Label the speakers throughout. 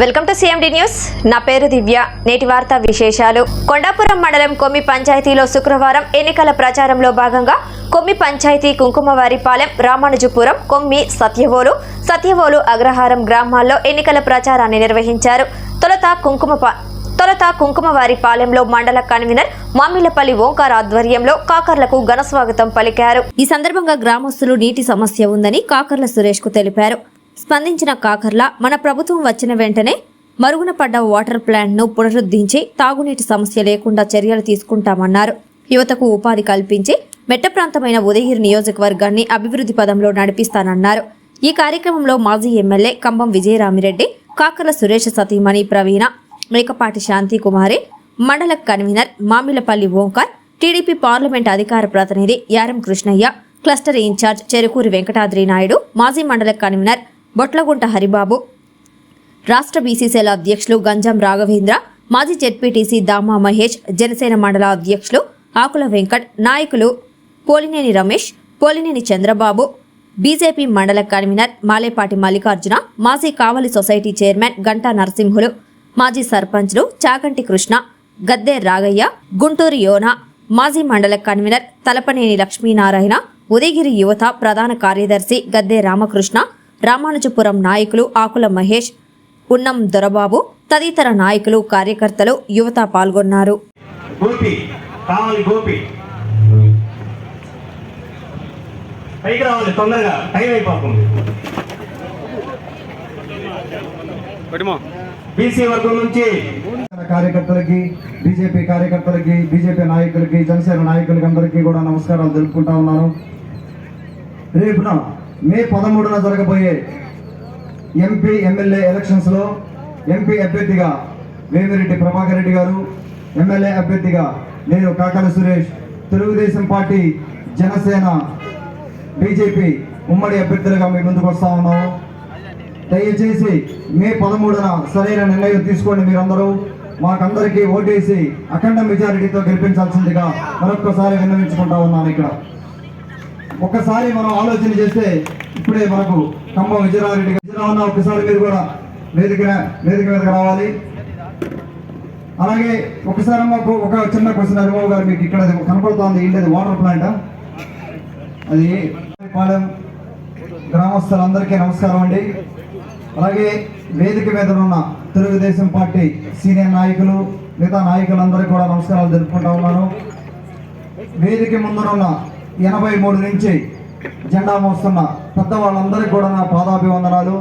Speaker 1: Welcome to CMD news నా పేరు దివ్య. నేటి వార్తా విశేషాలు. కొండాపురం మండలం కొమ్మి పంచాయతీలో శుక్రవారం ఎన్నికల ప్రచారంలో భాగంగా కొమ్మి పంచాయతీ కుంకుమవారిపాలెం రామానుజపురం కొమ్మి సత్యవోలు సత్యవోలు అగ్రహారం గ్రామాల్లో ఎన్నికల ప్రచారాన్ని నిర్వహించారు. తొలుత కుంకుమ తొలత కుంకుమవారిపాలెంలో మండల కన్వీనర్ మామిళ్ళపల్లి ఓంకార్ ఆధ్వర్యంలో కాకర్లకు ఘన స్వాగతం పలికారు. ఈ సందర్భంగా గ్రామస్తులు నీటి సమస్య ఉందని కాకర్ల సురేష్కు తెలిపారు. స్పందించిన కాకర్ల మన ప్రభుత్వం వచ్చిన వెంటనే మరుగున పడ్డ వాటర్ ప్లాంట్ను పునరుద్ధరించి తాగునీటి సమస్య లేకుండా చర్యలు తీసుకుంటామన్నారు. యువతకు ఉపాధి కల్పించి మెట్ట ప్రాంతమైన ఉదయగిరి నియోజకవర్గాన్ని అభివృద్ధి పదంలో నడిపిస్తానన్నారు. ఈ కార్యక్రమంలో మాజీ ఎమ్మెల్యే కంబం విజయరామిరెడ్డి కాకర్ల సురేష్ సతీమణి ప్రవీణ మేకపాటి శాంతి కుమారి మండల convener Mamilapalli Omkar TDP parliament అధికార ప్రతినిధి Yaram Krishnaiah cluster in charge Cherukuri Venkatadri Naidu మాజీ మండల కన్వీనర్ బొట్లగుంట హరిబాబు. రాష్ట్ర బీసీసీల అధ్యక్షులు గంజాం రాఘవేంద్ర మాజీ జెడ్పీటీసీ దామా మహేష్ జనసేన మండల అధ్యక్షులు ఆకుల వెంకట్ నాయకులు పోలినేని రమేష్ పోలినేని చంద్రబాబు బీజేపీ మండల కన్వీనర్ మాలేపాటి మల్లికార్జున మాజీ కావలి సొసైటీ చైర్మన్ గంటా నరసింహులు మాజీ సర్పంచ్లు చాగంటి కృష్ణ గద్దె రాగయ్య గుంటూరు యోన మాజీ మండల కన్వీనర్ తలపనేని లక్ష్మీనారాయణ ఉదయగిరి యువత ప్రధాన కార్యదర్శి గద్దె రామకృష్ణ రామానుజపురం నాయకులు ఆకుల మహేష్ ఉన్నం దొరబాబు తదితర నాయకులు కార్యకర్తలు యువత పాల్గొన్నారు.
Speaker 2: గోపి కావాలి గోపి. పైకి రావాలి తొందరగా. టైం అయిపోతుంది. బీసీ వర్గం నుంచి
Speaker 3: కార్యకర్తలకి బీజేపీ కార్యకర్తలకి బీజేపీ నాయకులకి జనసేన నాయకులకి అందరికీ కూడా నమస్కారాలు తెలుపుకుంటా ఉన్నాను. రేపున మే పదమూడున జరగబోయే ఎంపీ ఎమ్మెల్యే ఎలక్షన్స్లో ఎంపీ అభ్యర్థిగా వేమిరెడ్డి ప్రభాకర్ రెడ్డి గారు ఎమ్మెల్యే అభ్యర్థిగా నేను కాకల సురేష్ తెలుగుదేశం పార్టీ జనసేన బీజేపీ ఉమ్మడి అభ్యర్థులుగా మీ ముందుకు వస్తా ఉన్నాము దయచేసి మే పదమూడున సరైన నిర్ణయం తీసుకోండి మీరందరూ. మాకందరికీ ఓటేసి అఖండ మెజారిటీతో గెలిపించాల్సిందిగా మరొక్కసారి విన్నవించుకుంటా ఉన్నాను ఇక్కడ. ఒక్కసారి మనం ఆలోచన చేస్తే ఇప్పుడే మనకు ఖమ్మం విజయరామరెడ్డి గారు విజయరామన్న ఒక్కసారి మీరు కూడా వేదిక వేదిక మీదకి రావాలి. అలాగే ఒకసారి మాకు ఒక చిన్న క్వశ్చన్ హరిబాబు గారు మీకు ఇక్కడ కనపడుతోంది. ఏంటది? Water plant? అది పాలెం గ్రామస్తులందరికీ నమస్కారం అండి. అలాగే వేదిక మీద ఉన్న తెలుగుదేశం పార్టీ సీనియర్ నాయకులు మిగతా నాయకులందరికీ కూడా నమస్కారాలు తెలుపుకుంటా ఉన్నాను. వేదిక ముందునున్న ఎనభై మూడు నుంచి జెండా మోస్తున్న పెద్దవాళ్ళందరికీ కూడా నా పాదాభివందనాలు.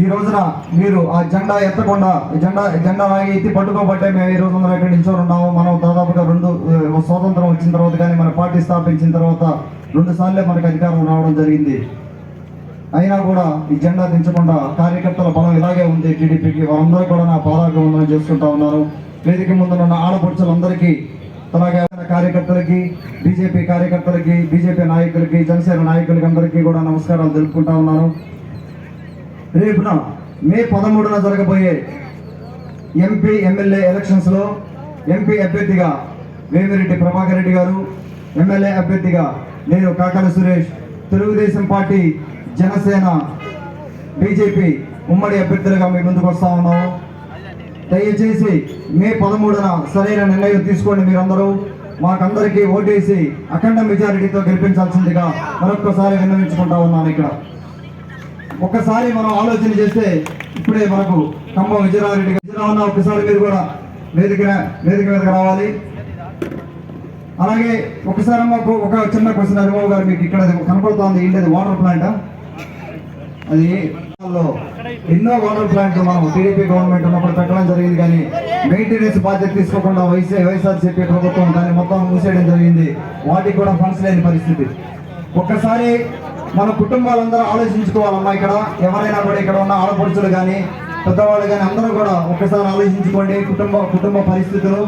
Speaker 3: ఈ రోజున మీరు ఆ జెండా ఎత్తకుండా జెండా జెండా లాగి ఎత్తి పట్టుకోబట్టే మేము ఈ రోజు అందరం ఇక్కడ నిల్చొని ఉన్నాము. మనం దాదాపుగా రెండు స్వాతంత్రం వచ్చిన తర్వాత కానీ మన పార్టీ స్థాపించిన తర్వాత రెండు సార్లే మనకు అధికారం రావడం జరిగింది. అయినా కూడా ఈ జెండా దించకుండా కార్యకర్తల బలం ఇలాగే ఉంది. టీడీపీకి వారందరూ కూడా నా పాదాభివందనం చేసుకుంటా ఉన్నారు వేదిక ముందున్న ఆడపడుచులందరికీ అలాగే కార్యకర్తలకి బీజేపీ కార్యకర్తలకి బీజేపీ నాయకులకి జనసేన నాయకులకి అందరికీ కూడా నమస్కారాలు తెలుపుకుంటా ఉన్నాను. రేపున మే పదమూడున జరగబోయే ఎంపీ ఎమ్మెల్యే ఎలక్షన్స్లో ఎంపీ అభ్యర్థిగా వేమిరెడ్డి ప్రభాకర్ రెడ్డి గారు ఎమ్మెల్యే అభ్యర్థిగా నేను కాకల సురేష్ తెలుగుదేశం పార్టీ జనసేన బీజేపీ ఉమ్మడి అభ్యర్థులుగా మీ ముందుకు వస్తా ఉన్నాము. దయచేసి మే పదమూడున సరైన నిర్ణయం తీసుకోండి మీరందరూ. మాకందరికీ ఓటేసి అఖండ మెజారిటీతో గెలిపించాల్సిందిగా మరొక్కసారి విన్నవించుకుంటా ఉన్నాను ఇక్కడ. ఒక్కసారి మనం ఆలోచన చేస్తే ఇప్పుడే మనకు ఖమ్మం విజయరామరెడ్డి గారు విజయరామన్న మీరు కూడా వేదిక వేదిక మీదకి రావాలి. అలాగే ఒకసారి మాకు ఒక చిన్న క్వశ్చన్ హరిబాబు గారు మీకు ఇక్కడ కనపడుతోంది. ఏంటది వాటర్ ప్లాంట్? అది ఎన్నో వాటర్ ప్లాంట్లు మనం టీడీపీ గవర్నమెంట్ ఉన్నప్పుడు పెట్టడం జరిగింది కానీ మెయింటెనెన్స్ బాధ్యత తీసుకోకుండా వైసీ వైఎస్ఆర్సీపీ ప్రభుత్వం దాన్ని మొత్తం మూసేయడం జరిగింది. వాటికి కూడా ఫండ్స్ లేని పరిస్థితి. ఒక్కసారి మన కుటుంబాలందరూ ఆలోచించుకోవాలమ్మా ఇక్కడ. ఎవరైనా కూడా ఇక్కడ ఉన్న ఆడపడుచులు కానీ పెద్దవాళ్ళు కానీ అందరూ కూడా ఒక్కసారి ఆలోచించుకోండి. కుటుంబ కుటుంబ పరిస్థితులు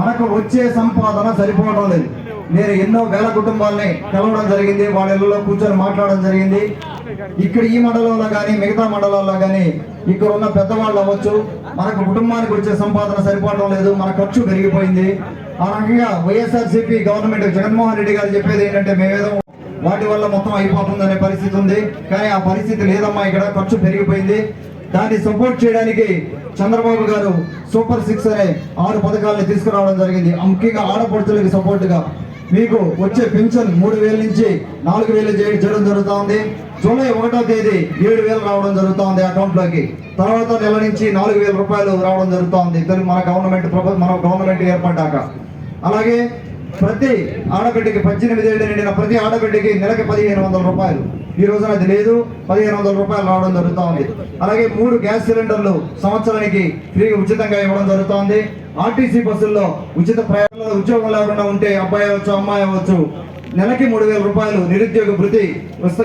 Speaker 3: మనకు వచ్చే సంపాదన సరిపోవడం లేదు. నేను ఎన్నో వేల కుటుంబాలని కలవడం జరిగింది వాళ్ళ ఇళ్ళలో కూర్చొని మాట్లాడడం జరిగింది. ఇక్కడ ఈ మండలంలో కానీ మిగతా మండలంలో కానీ ఇక్కడ ఉన్న పెద్దవాళ్ళు అవ్వచ్చు మనకు కుటుంబానికి వచ్చే సంపాదన సరిపోవడం లేదు మన ఖర్చు పెరిగిపోయింది. ఆ రకంగా వైఎస్ఆర్సీపీ గవర్నమెంట్ జగన్మోహన్ రెడ్డి గారు చెప్పేది ఏంటంటే మేమేదో వాటి వల్ల మొత్తం అయిపోతుందనే పరిస్థితి ఉంది. కానీ ఆ పరిస్థితి లేదమ్మా ఇక్కడ ఖర్చు పెరిగిపోయింది. దాన్ని సపోర్ట్ చేయడానికి చంద్రబాబు గారు సూపర్ సిక్స్ అనే ఆరు పథకాలను తీసుకురావడం జరిగింది. ముఖ్యంగా ఆడపడుచులకి సపోర్టుగా మీకు వచ్చే పెన్షన్ మూడు వేల నుంచి నాలుగు వేలు చేయడం జరుగుతుంది. జూలై ఒకటో తేదీ ఏడు వేలు రావడం జరుగుతుంది అకౌంట్లోకి. తర్వాత నెల నుంచి నాలుగు వేల రూపాయలు రావడం జరుగుతుంది. తెలుగు మన గవర్నమెంట్ ప్రభుత్వం మన గవర్నమెంట్ ఏర్పడ్డాక. అలాగే ప్రతి ఆడబిడ్డకి పద్దెనిమిది ఏళ్ళు నిండిన ప్రతి ఆడబిడ్డకి నెలకి పదిహేను వందల రూపాయలు. ఈ రోజున అది లేదు. పదిహేను వందల రూపాయలు రావడం జరుగుతోంది. అలాగే మూడు గ్యాస్ సిలిండర్లు సంవత్సరానికి ఫ్రీగా ఉచితంగా ఇవ్వడం జరుగుతోంది. ఆర్టీసీ బస్సుల్లో ఉచిత ప్రయాణంలో ఉద్యోగం లేకుండా ఉంటే అబ్బాయి అవ్వచ్చు అమ్మాయి అవ్వచ్చు నెలకి మూడు వేల రూపాయలు నిరుద్యోగ భృతి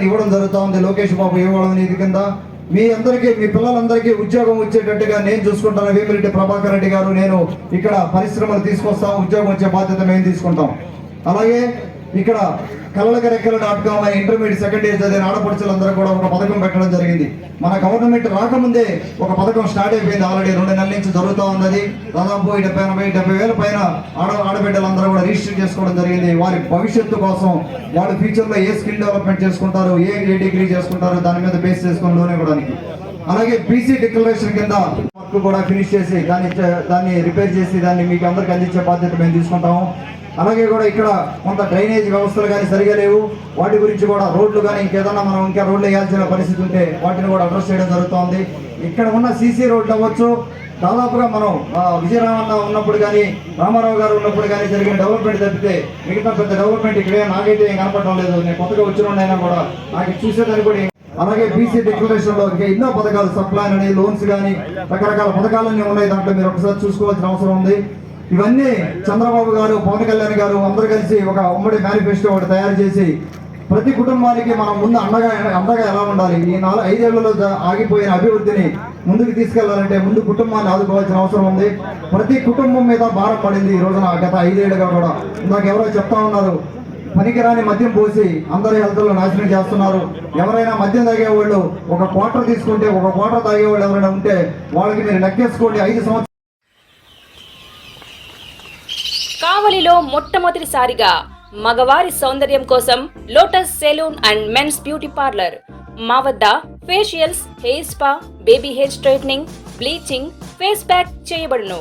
Speaker 3: ఇవ్వడం జరుగుతూ ఉంది లోకేష్ బాబు ఇవ్వడం ఇది కింద మీ అందరికీ మీ పిల్లలందరికీ ఉద్యోగం వచ్చేటట్టుగా నేను చూసుకుంటాను. వేమిరెడ్డి ప్రభాకర్ రెడ్డి గారు నేను ఇక్కడ పరిశ్రమలు తీసుకొస్తాం ఉద్యోగం వచ్చే బాధ్యత మేము తీసుకుంటాం. అలాగే ఇక్కడ కళ్ళక రెక్కలు డాట్ కామ్ అనే ఇంటర్మీడియట్ సెకండ్ ఇయర్ చదివిన ఆడపడుచులందరూ కూడా ఒక పథకం పెట్టడం జరిగింది. మన గవర్నమెంట్ రాకముందే ఒక పథకం స్టార్ట్ అయిపోయింది ఆల్రెడీ రెండు నెలల నుంచి జరుగుతూ ఉన్నది. దాదాపు ఈ డెబ్బై ఎనభై డెబ్బై వేల పైన ఆడ ఆడబిడ్డలందరూ కూడా రిజిస్టర్ చేసుకోవడం జరిగింది. వారి భవిష్యత్తు కోసం వాళ్ళు ఫ్యూచర్లో ఏ స్కిల్ డెవలప్మెంట్ చేసుకుంటారు ఏ ఏ డిగ్రీ చేసుకుంటారు దాని మీద బేస్ చేసుకొని లోన్ ఇవ్వడానికి అలాగే బీసీ డిక్లరేషన్ కింద వర్క్ కూడా ఫినిష్ చేసి దాన్ని దాన్ని రిపేర్ చేసి దాన్ని మీకు అందరికి అందించే బాధ్యత మేము తీసుకుంటాము. అలాగే కూడా ఇక్కడ కొంత డ్రైనేజ్ వ్యవస్థలు కానీ సరిగా లేవు. వాటి గురించి కూడా రోడ్లు కానీ ఇంకేదన్నా మనం ఇంకా రోడ్లు వేయాల్సిన పరిస్థితి ఉంటే వాటిని కూడా అడ్రస్ చేయడం జరుగుతుంది. ఇక్కడ ఉన్న సీసీ రోడ్లు అవ్వచ్చు. దాదాపుగా మనం విజయరామన్న ఉన్నప్పుడు కానీ రామారావు గారు ఉన్నప్పుడు కానీ జరిగిన డెవలప్మెంట్ తప్పితే మిగతా పెద్ద డెవలప్మెంట్ ఇక్కడే నాకైతే ఏం కనపడడం లేదు. నేను కొత్తగా వచ్చిన కూడా నాకు చూసేదాన్ని కూడా అలాగే బీసీ డిక్లరేషన్లో ఇంకా ఎన్నో పథకాలు సప్లై అని లోన్స్ కానీ రకరకాల పథకాలన్నీ ఉన్నాయి. దాంట్లో మీరు ఒకసారి చూసుకోవాల్సిన అవసరం ఉంది. ఇవన్నీ చంద్రబాబు గారు పవన్ కళ్యాణ్ గారు అందరూ కలిసి ఒక ఉమ్మడి మేనిఫెస్టో ఒకటి తయారు చేసి ప్రతి కుటుంబానికి మనం ముందు అండగా అండగా ఎలా ఉండాలి? ఈ నాలుగు ఐదేళ్ళలో ఆగిపోయిన అభివృద్ధిని ముందుకు తీసుకెళ్ళాలంటే ముందు కుటుంబాన్ని ఆదుకోవాల్సిన అవసరం ఉంది. ప్రతి కుటుంబం మీద భారం పడింది ఈ రోజున గత ఐదేళ్ళుగా కూడా. ఇందాక ఎవరో చెప్తా ఉన్నారు పనికిరాని మద్యం పోసి అందరి హెల్త్లో నాశనం చేస్తున్నారు. ఎవరైనా మద్యం తాగేవాళ్ళు ఒక క్వార్టర్ తీసుకుంటే ఒక క్వార్టర్ తాగేవాళ్ళు ఎవరైనా ఉంటే వాళ్ళకి మీరు నెక్కేసుకోండి ఐదు సంవత్సరాలు
Speaker 4: కావలిలో మొట్టమొదటిసారిగా మగవారి సౌందర్యం కోసం lotus salon and men's beauty parlour. మా వద్ద facials hair spa baby hair straightening bleaching face pack చేయబడును.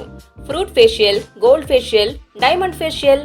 Speaker 4: Fruit facial gold facial diamond facial